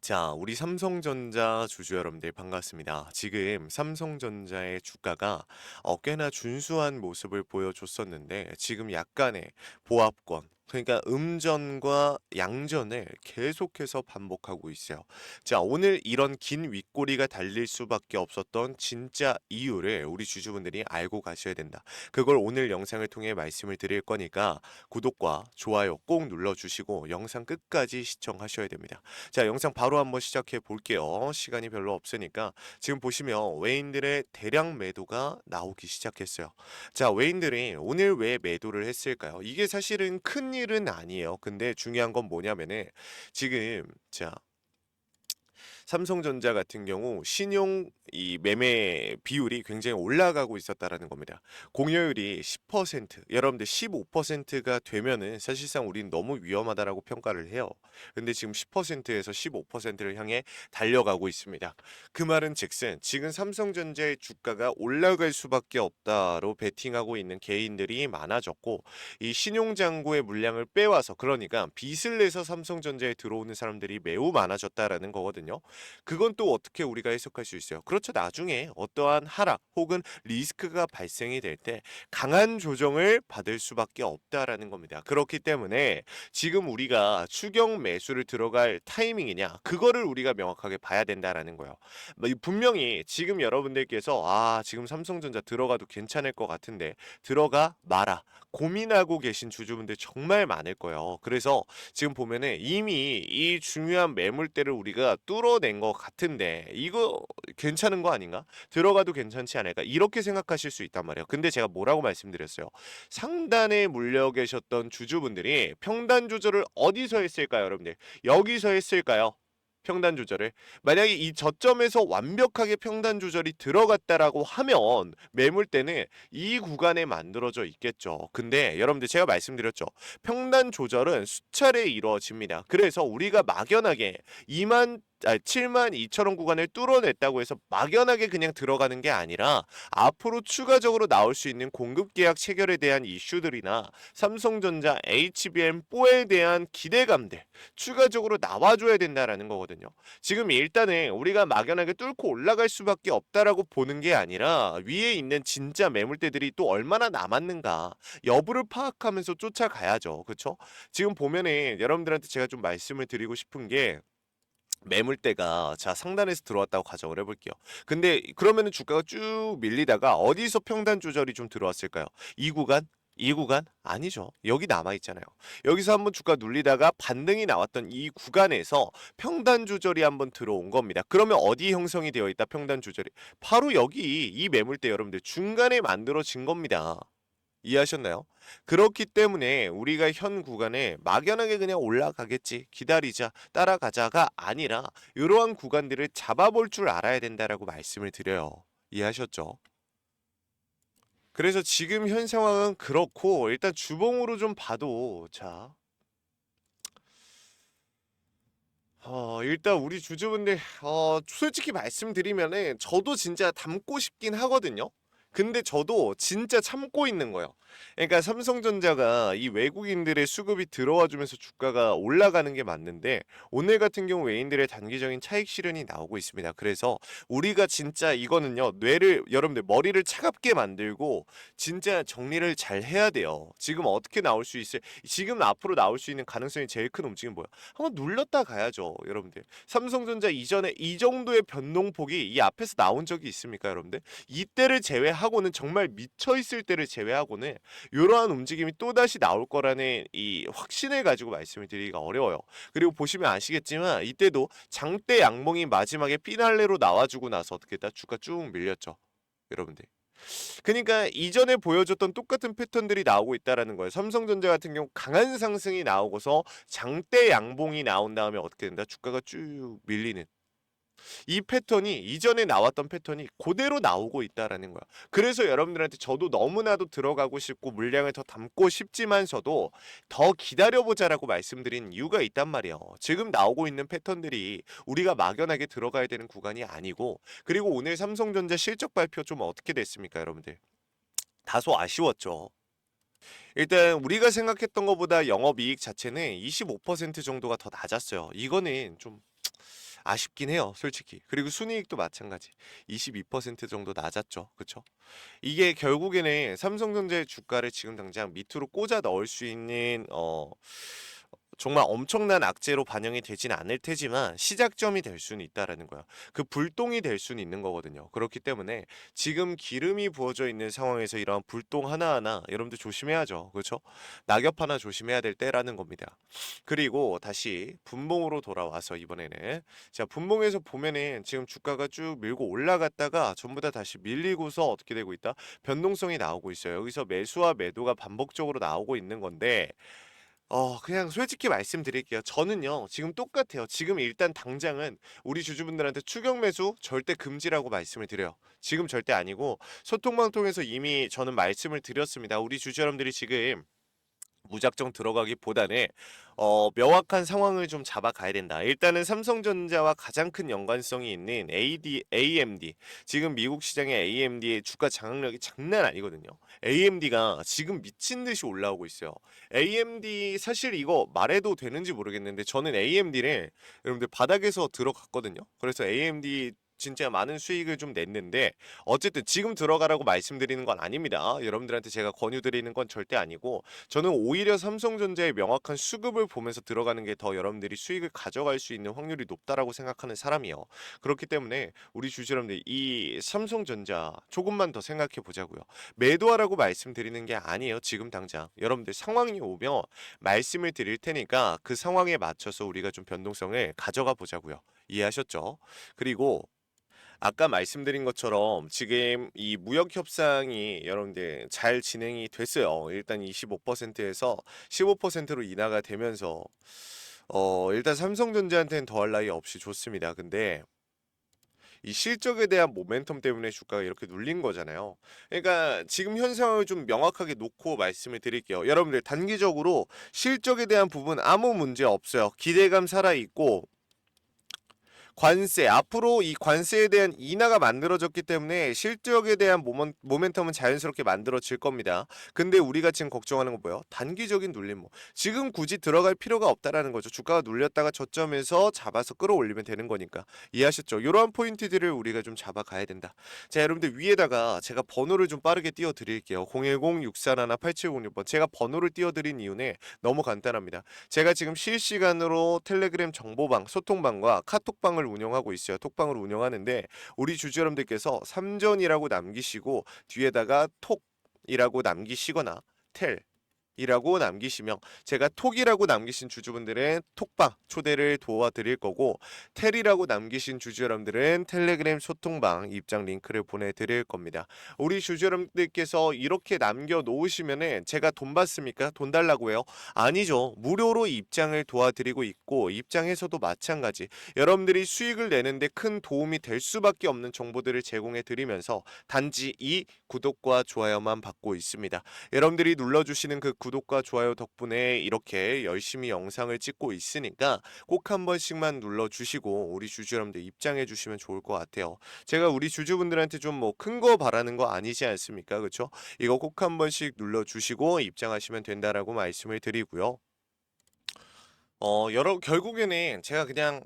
자, 우리 삼성전자 주주 여러분들 반갑습니다. 지금 삼성전자의 주가가 어, 꽤나 준수한 모습을 보여줬었는데 지금 약간의 보합권 그러니까 음전과 양전을 계속해서 반복하고 있어요. 자, 오늘 이런 긴 윗꼬리가 달릴 수밖에 없었던 진짜 이유를 우리 주주분들이 알고 가셔야 된다. 그걸 오늘 영상을 통해 말씀을 드릴 거니까 구독과 좋아요 꼭 눌러주시고 영상 끝까지 시청하셔야 됩니다. 자, 영상 바로 한번 시작해 볼게요. 시간이 별로 없으니까 지금 보시면 외인들의 대량 매도가 나오기 시작했어요. 자, 외인들이 오늘 왜 매도를 했을까요? 이게 사실은 큰 일은 아니에요. 근데 중요한 건 뭐냐면은 지금 자 삼성전자 같은 경우 신용 이 매매 비율이 굉장히 올라가고 있었다라는 겁니다. 공여율이 10% 여러분들 15%가 되면은 사실상 우리는 너무 위험하다라고 평가를 해요. 근데 지금 10%에서 15%를 향해 달려가고 있습니다. 그 말은 즉슨 지금 삼성전자의 주가가 올라갈 수밖에 없다로 베팅하고 있는 개인들이 많아졌고 이 신용장고의 물량을 빼와서 그러니까 빚을 내서 삼성전자에 들어오는 사람들이 매우 많아졌다라는 거거든요. 그건 또 어떻게 우리가 해석할 수 있어요? 그렇죠. 나중에 어떠한 하락 혹은 리스크가 발생이 될 때 강한 조정을 받을 수밖에 없다라는 겁니다. 그렇기 때문에 지금 우리가 추경 매수를 들어갈 타이밍이냐 그거를 우리가 명확하게 봐야 된다라는 거예요. 뭐이 분명히 지금 여러분들께서 아 지금 삼성전자 들어가도 괜찮을 것 같은데 들어가 마라 고민하고 계신 주주분들 정말 많을 거예요. 그래서 지금 보면은 이미 이 중요한 매물대를 우리가 뚫어 낸 것 같은데 이거 괜찮은 거 아닌가? 들어가도 괜찮지 않을까? 이렇게 생각하실 수 있단 말이에요. 근데 제가 뭐라고 말씀드렸어요? 상단에 물려 계셨던 주주분들이 평단 조절을 어디서 했을까요, 여러분들? 여기서 했을까요? 평단 조절을 만약에 이 저점에서 완벽하게 평단 조절이 들어갔다라고 하면 매물대는 이 구간에 만들어져 있겠죠. 근데 여러분들 제가 말씀드렸죠. 평단 조절은 수차례 이루어집니다. 그래서 우리가 막연하게 2만 아, 7만 2천 원 구간을 뚫어냈다고 해서 막연하게 그냥 들어가는 게 아니라 앞으로 추가적으로 나올 수 있는 공급 계약 체결에 대한 이슈들이나 삼성전자 HBM4에 대한 기대감들 추가적으로 나와줘야 된다라는 거거든요. 지금 일단은 우리가 막연하게 뚫고 올라갈 수밖에 없다라고 보는 게 아니라 위에 있는 진짜 매물대들이 또 얼마나 남았는가 여부를 파악하면서 쫓아가야죠. 그렇죠? 지금 보면은 여러분들한테 제가 좀 말씀을 드리고 싶은 게 매물대가 자 상단에서 들어왔다고 가정을 해볼게요. 근데 그러면은 주가가 쭉 밀리다가 어디서 평단 조절이 좀 들어왔을까요? 이 구간? 이 구간? 아니죠. 여기 남아 있잖아요. 여기서 한번 주가 눌리다가 반등이 나왔던 이 구간에서 평단 조절이 한번 들어온 겁니다. 그러면 어디 형성이 되어 있다 평단 조절이? 바로 여기 이 매물대 여러분들 중간에 만들어진 겁니다. 이해하셨나요? 그렇기 때문에 우리가 현 구간에 막연하게 그냥 올라가겠지 기다리자 따라가자가 아니라 이러한 구간들을 잡아볼 줄 알아야 된다라고 말씀을 드려요. 이해하셨죠? 그래서 지금 현 상황은 그렇고 일단 주봉으로 좀 봐도 자 어, 일단 우리 주주분들 어, 솔직히 말씀드리면은 저도 진짜 담고 싶긴 하거든요. 근데 저도 진짜 참고 있는 거예요. 그러니까 삼성전자가 이 외국인들의 수급이 들어와 주면서 주가가 올라가는 게 맞는데 오늘 같은 경우 외인들의 단기적인 차익 실현이 나오고 있습니다. 그래서 우리가 진짜 이거는요. 뇌를 여러분들 머리를 차갑게 만들고 진짜 정리를 잘 해야 돼요. 지금 어떻게 나올 수 있을 지금 앞으로 나올 수 있는 가능성이 제일 큰 움직임은 뭐야? 한번 눌렀다 가야죠, 여러분들. 삼성전자 이전에 이 정도의 변동폭이 이 앞에서 나온 적이 있습니까, 여러분들? 이때를 제외 하고는 정말 미쳐 있을 때를 제외하고는 이러한 움직임이 또 다시 나올 거라는 이 확신을 가지고 말씀을 드리기가 어려워요. 그리고 보시면 아시겠지만 이때도 장대 양봉이 마지막에 피날레로 나와주고 나서 어떻게 했다 주가 쭉 밀렸죠, 여러분들. 그러니까 이전에 보여줬던 똑같은 패턴들이 나오고 있다라는 거예요. 삼성전자 같은 경우 강한 상승이 나오고서 장대 양봉이 나온 다음에 어떻게 된다? 주가가 쭉 밀리는 이 패턴이 이전에 나왔던 패턴이 그대로 나오고 있다라는 거야. 그래서 여러분들한테 저도 너무나도 들어가고 싶고 물량을 더 담고 싶지만서도 더 기다려보자라고 말씀드린 이유가 있단 말이에요. 지금 나오고 있는 패턴들이 우리가 막연하게 들어가야 되는 구간이 아니고 그리고 오늘 삼성전자 실적 발표 좀 어떻게 됐습니까, 여러분들? 다소 아쉬웠죠. 일단 우리가 생각했던 것보다 영업이익 자체는 25% 정도가 더 낮았어요. 이거는 좀 아쉽긴 해요, 솔직히. 그리고 순이익도 마찬가지. 22% 정도 낮았죠. 그쵸? 이게 결국에는 삼성전자의 주가를 지금 당장 밑으로 꽂아 넣을 수 있는 어 정말 엄청난 악재로 반영이 되진 않을 테지만 시작점이 될 수는 있다라는 거야. 그 불똥이 될 수는 있는 거거든요. 그렇기 때문에 지금 기름이 부어져 있는 상황에서 이러한 불똥 하나하나 여러분들 조심해야죠. 그렇죠? 낙엽 하나 조심해야 될 때라는 겁니다. 그리고 다시 분봉으로 돌아와서 이번에는 자, 분봉에서 보면은 지금 주가가 쭉 밀고 올라갔다가 전부 다 다시 밀리고서 어떻게 되고 있다? 변동성이 나오고 있어요. 여기서 매수와 매도가 반복적으로 나오고 있는 건데 어 그냥 솔직히 말씀드릴게요. 저는요. 지금 똑같아요. 지금 일단 당장은 우리 주주분들한테 추격 매수 절대 금지라고 말씀을 드려요. 지금 절대 아니고 소통방 통해서 이미 저는 말씀을 드렸습니다. 우리 주주 여러분들이 지금 무작정 들어가기보다는 어, 명확한 상황을 좀 잡아가야 된다. 일단은 삼성전자와 가장 큰 연관성이 있는 AD, AMD. 지금 미국 시장의 AMD의 주가 장악력이 장난 아니거든요. AMD가 지금 미친 듯이 올라오고 있어요. AMD 사실 이거 말해도 되는지 모르겠는데 저는 AMD를 여러분들 바닥에서 들어갔거든요. 그래서 AMD 진짜 많은 수익을 좀 냈는데 어쨌든 지금 들어가라고 말씀드리는 건 아닙니다. 여러분들한테 제가 권유드리는 건 절대 아니고 저는 오히려 삼성전자의 명확한 수급을 보면서 들어가는 게 더 여러분들이 수익을 가져갈 수 있는 확률이 높다라고 생각하는 사람이요. 그렇기 때문에 우리 주주 여러분들 이 삼성전자 조금만 더 생각해 보자고요. 매도하라고 말씀드리는 게 아니에요. 지금 당장 여러분들 상황이 오면 말씀을 드릴 테니까 그 상황에 맞춰서 우리가 좀 변동성을 가져가 보자고요. 이해하셨죠? 그리고 아까 말씀드린 것처럼 지금 이 무역 협상이 여러분들 잘 진행이 됐어요. 일단 25%에서 15%로 인하가 되면서 어 일단 삼성전자한테는 더할 나위 없이 좋습니다. 근데 이 실적에 대한 모멘텀 때문에 주가가 이렇게 눌린 거잖아요. 그러니까 지금 현상을 좀 명확하게 놓고 말씀을 드릴게요. 여러분들 단기적으로 실적에 대한 부분 아무 문제 없어요. 기대감 살아 있고 관세 앞으로 이 관세에 대한 인하가 만들어졌기 때문에 실적에 대한 모멘, 모멘텀은 자연스럽게 만들어질 겁니다. 근데 우리가 지금 걱정하는 건 뭐예요? 단기적인 눌림. 뭐 지금 굳이 들어갈 필요가 없다라는 거죠. 주가가 눌렸다가 저점에서 잡아서 끌어올리면 되는 거니까 이해하셨죠? 이러한 포인트들을 우리가 좀 잡아가야 된다. 자 여러분들 위에다가 제가 번호를 좀 빠르게 띄워드릴게요. 010-641-8706번 제가 번호를 띄워드린 이유는 너무 간단합니다. 제가 지금 실시간으로 텔레그램 정보방, 소통방과 카톡방을 운영하고 있어요. 톡방을 운영하는데 우리 주주 여러분들께서 삼전이라고 남기시고 뒤에다가 톡이라고 남기시거나 텔 이라고 남기시면 제가 톡이라고 남기신 주주분들은 톡방 초대를 도와드릴 거고 텔이라고 남기신 주주 여러분들은 텔레그램 소통방 입장 링크를 보내드릴 겁니다. 우리 주주 여러분들께서 이렇게 남겨 놓으시면은 제가 돈 받습니까? 돈 달라고 해요? 아니죠. 무료로 입장을 도와드리고 있고 입장에서도 마찬가지. 여러분들이 수익을 내는데 큰 도움이 될 수밖에 없는 정보들을 제공해 드리면서 단지 이 구독과 좋아요만 받고 있습니다. 여러분들이 눌러주시는 그 구독과 좋아요 덕분에 이렇게 열심히 영상을 찍고 있으니까 꼭 한 번씩만 눌러주시고 우리 주주 여러분들 입장해 주시면 좋을 것 같아요. 제가 우리 주주분들한테 좀 뭐 큰 거 바라는 거 아니지 않습니까? 그렇죠? 이거 꼭 한 번씩 눌러주시고 입장하시면 된다라고 말씀을 드리고요. 어, 여러 결국에는 제가 그냥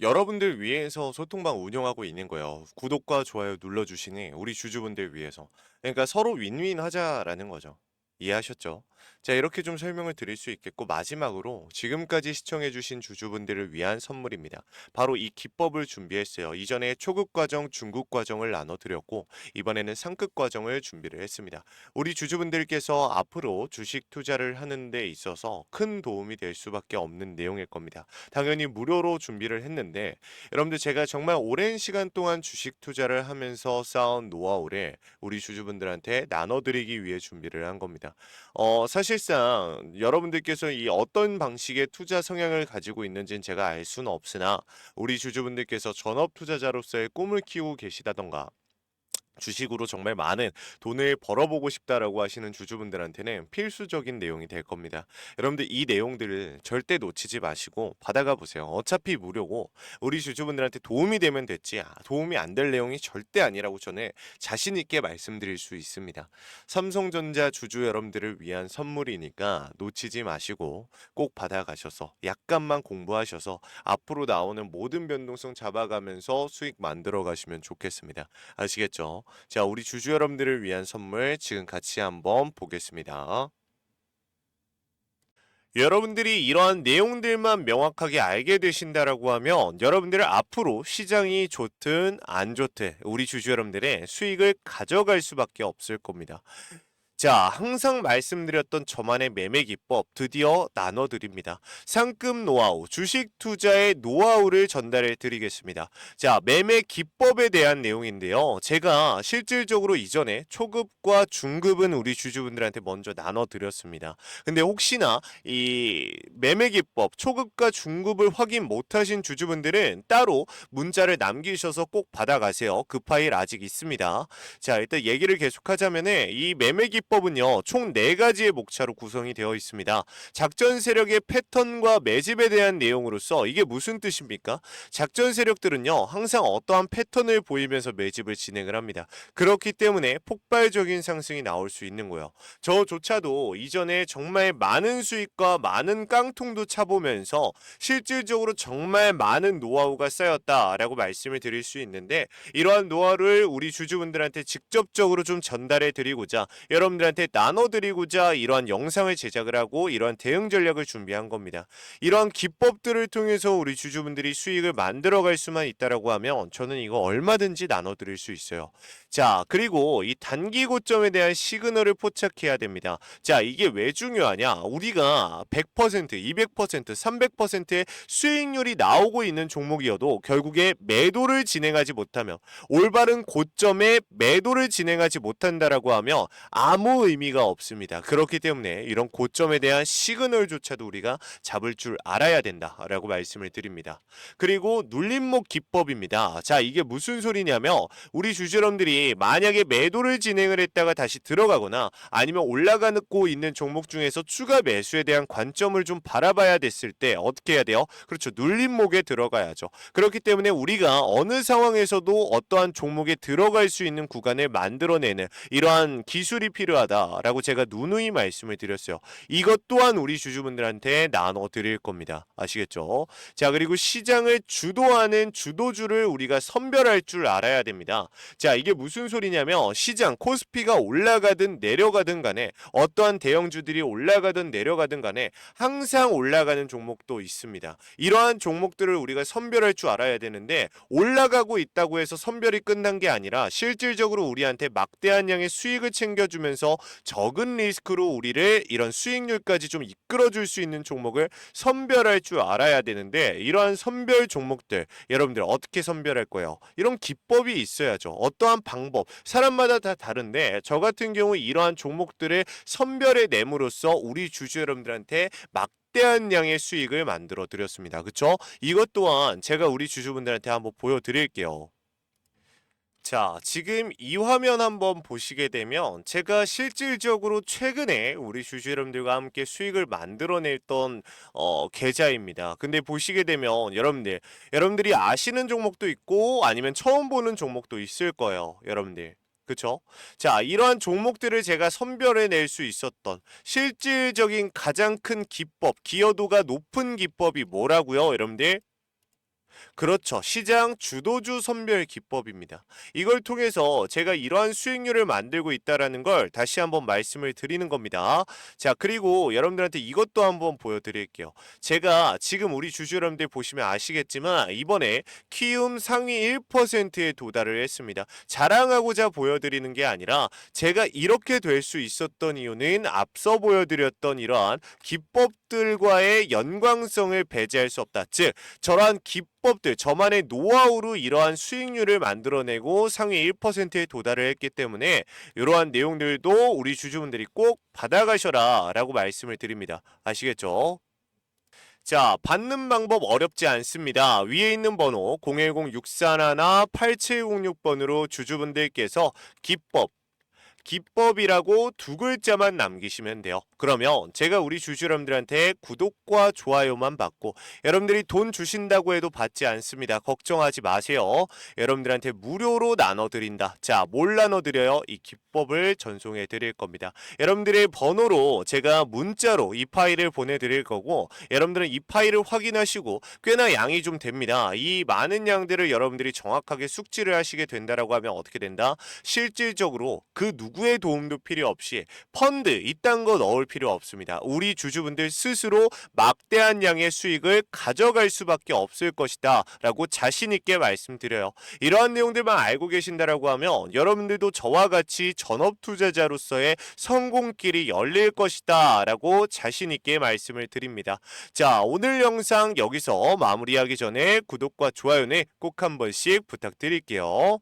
여러분들 위해서 소통방 운영하고 있는 거예요. 구독과 좋아요 눌러주시니 우리 주주분들 위해서. 그러니까 서로 윈윈 하자라는 거죠. 이해하셨죠? 자, 이렇게 좀 설명을 드릴 수 있겠고, 마지막으로 지금까지 시청해 주신 주주분들을 위한 선물입니다. 바로 이 기법을 준비했어요. 이전에 초급 과정, 중급 과정을 나눠 드렸고, 이번에는 상급 과정을 준비를 했습니다. 우리 주주분들께서 앞으로 주식 투자를 하는 데 있어서 큰 도움이 될 수밖에 없는 내용일 겁니다. 당연히 무료로 준비를 했는데, 여러분들 제가 정말 오랜 시간 동안 주식 투자를 하면서 쌓은 노하우를 우리 주주분들한테 나눠 드리기 위해 준비를 한 겁니다. 어, 사실상 여러분들께서 이 어떤 방식의 투자 성향을 가지고 있는지는 제가 알 수는 없으나 우리 주주분들께서 전업 투자자로서의 꿈을 키우고 계시다던가 주식으로 정말 많은 돈을 벌어보고 싶다라고 하시는 주주분들한테는 필수적인 내용이 될 겁니다. 여러분들 이 내용들을 절대 놓치지 마시고 받아가 보세요. 어차피 무료고 우리 주주분들한테 도움이 되면 됐지 아, 도움이 안 될 내용이 절대 아니라고 저는 자신 있게 말씀드릴 수 있습니다. 삼성전자 주주 여러분들을 위한 선물이니까 놓치지 마시고 꼭 받아가셔서 약간만 공부하셔서 앞으로 나오는 모든 변동성 잡아가면서 수익 만들어 가시면 좋겠습니다. 아시겠죠? 자, 우리 주주 여러분들을 위한 선물 지금 같이 한번 보겠습니다. 여러분들이 이러한 내용들만 명확하게 알게 되신다라고 하면 여러분들은 앞으로 시장이 좋든 안 좋든 우리 주주 여러분들의 수익을 가져갈 수밖에 없을 겁니다. 자, 항상 말씀드렸던 저만의 매매 기법 드디어 나눠드립니다. 상급 노하우, 주식 투자의 노하우를 전달해 드리겠습니다. 자, 매매 기법에 대한 내용인데요. 제가 실질적으로 이전에 초급과 중급은 우리 주주분들한테 먼저 나눠드렸습니다. 근데 혹시나 이 매매 기법, 초급과 중급을 확인 못하신 주주분들은 따로 문자를 남기셔서 꼭 받아가세요. 그 파일 아직 있습니다. 자, 일단 얘기를 계속하자면은 이 매매 기법 은요. 총네 가지의 목차로 구성이 되어 있습니다. 작전 세력의 패턴과 매집에 대한 내용으로서 이게 무슨 뜻입니까? 작전 세력들은요. 항상 어떠한 패턴을 보이면서 매집을 진행을 합니다. 그렇기 때문에 폭발적인 상승이 나올 수 있는 거예요. 저조차도 이전에 정말 많은 수익과 많은 깡통도 차보면서 실질적으로 정말 많은 노하우가 쌓였다라고 말씀을 드릴 수 있는데 이러한 노하우를 우리 주주분들한테 직접적으로 좀 전달해 드리고자 여러분 들한테 나눠 드리고자 이러한 영상을 제작을 하고 이러한 대응 전략을 준비한 겁니다. 이러한 기법들을 통해서 우리 주주분들이 수익을 만들어 갈 수만 있다라고 하면 저는 이거 얼마든지 나눠 드릴 수 있어요. 자, 그리고 이 단기 고점에 대한 시그널을 포착해야 됩니다. 자, 이게 왜 중요하냐? 우리가 100%, 200%, 300%의 수익률이 나오고 있는 종목이어도 결국에 매도를 진행하지 못하면 올바른 고점에 매도를 진행하지 못한다라고 하면 아무 의미가 없습니다. 그렇기 때문에 이런 고점에 대한 시그널조차도 우리가 잡을 줄 알아야 된다라고 말씀을 드립니다. 그리고 눌림목 기법입니다. 자, 이게 무슨 소리냐면 우리 주주님들이 만약에 매도를 진행을 했다가 다시 들어가거나 아니면 올라가고 있는 종목 중에서 추가 매수에 대한 관점을 좀 바라봐야 됐을 때 어떻게 해야 돼요? 그렇죠. 눌림목에 들어가야죠. 그렇기 때문에 우리가 어느 상황에서도 어떠한 종목에 들어갈 수 있는 구간을 만들어내는 이러한 기술이 필요하다라고 제가 누누이 말씀을 드렸어요. 이것 또한 우리 주주분들한테 나눠 드릴 겁니다. 아시겠죠? 자, 그리고 시장을 주도하는 주도주를 우리가 선별할 줄 알아야 됩니다. 자, 이게 무슨 소리냐면 시장 코스피가 올라가든 내려가든 간에 어떠한 대형주들이 올라가든 내려가든 간에 항상 올라가는 종목도 있습니다. 이러한 종목들을 우리가 선별할 줄 알아야 되는데 올라가고 있다고 해서 선별이 끝난 게 아니라 실질적으로 우리한테 막대한 양의 수익을 챙겨주면서 적은 리스크로 우리를 이런 수익률까지 좀 이끌어줄 수 있는 종목을 선별할 줄 알아야 되는데 이러한 선별 종목들 여러분들 어떻게 선별할 거예요? 이런 기법이 있어야죠. 어떠한 방법 사람마다 다 다른데 저 같은 경우 이러한 종목들을 선별해 nem으로써 우리 주주 여러분들한테 막 대한 양의 수익을 만들어 드렸습니다. 그쵸? 이것 또한 제가 우리 주주분들한테 한번 보여드릴게요. 자, 지금 이 화면 한번 보시게 되면 제가 실질적으로 최근에 우리 주주 여러분들과 함께 수익을 만들어냈던 어, 계좌입니다. 근데 보시게 되면 여러분들, 여러분들이 아시는 종목도 있고 아니면 처음 보는 종목도 있을 거예요. 여러분들. 그쵸? 자, 이러한 종목들을 제가 선별해낼 수 있었던 실질적인 가장 큰 기법, 기여도가 높은 기법이 뭐라고요, 여러분들? 그렇죠. 시장 주도주 선별 기법입니다. 이걸 통해서 제가 이러한 수익률을 만들고 있다라는 걸 다시 한번 말씀을 드리는 겁니다. 자, 그리고 여러분들한테 이것도 한번 보여드릴게요. 제가 지금 우리 주주 여러분들 보시면 아시겠지만 이번에 키움 상위 1%에 도달을 했습니다. 자랑하고자 보여드리는 게 아니라 제가 이렇게 될 수 있었던 이유는 앞서 보여드렸던 이러한 기법 들과의 연관성을 배제할 수 없다. 즉, 저러한 기법들, 저만의 노하우로 이러한 수익률을 만들어내고 상위 1%에 도달을 했기 때문에 이러한 내용들도 우리 주주분들이 꼭 받아가셔라 라고 말씀을 드립니다. 아시겠죠? 자, 받는 방법 어렵지 않습니다. 위에 있는 번호 010-641-8706번으로 주주분들께서 기법 기법이라고 두 글자만 남기시면 돼요. 그러면 제가 우리 주주 여러분들한테 구독과 좋아요만 받고 여러분들이 돈 주신다고 해도 받지 않습니다. 걱정하지 마세요. 여러분들한테 무료로 나눠드린다. 자, 뭘 나눠드려요? 이 기법을 전송해 드릴 겁니다. 여러분들의 번호로 제가 문자로 이 파일을 보내드릴 거고 여러분들은 이 파일을 확인하시고 꽤나 양이 좀 됩니다. 이 많은 양들을 여러분들이 정확하게 숙지를 하시게 된다라고 하면 어떻게 된다? 실질적으로 그 누구의 도움도 필요 없이 펀드 이딴 거 넣을 필요 없습니다. 우리 주주분들 스스로 막대한 양의 수익을 가져갈 수밖에 없을 것이다 라고 자신 있게 말씀드려요. 이러한 내용들만 알고 계신다라고 하면 여러분들도 저와 같이 전업 투자자로서의 성공길이 열릴 것이다 라고 자신 있게 말씀을 드립니다. 자, 오늘 영상 여기서 마무리하기 전에 구독과 좋아요는 꼭 한 번씩 부탁드릴게요.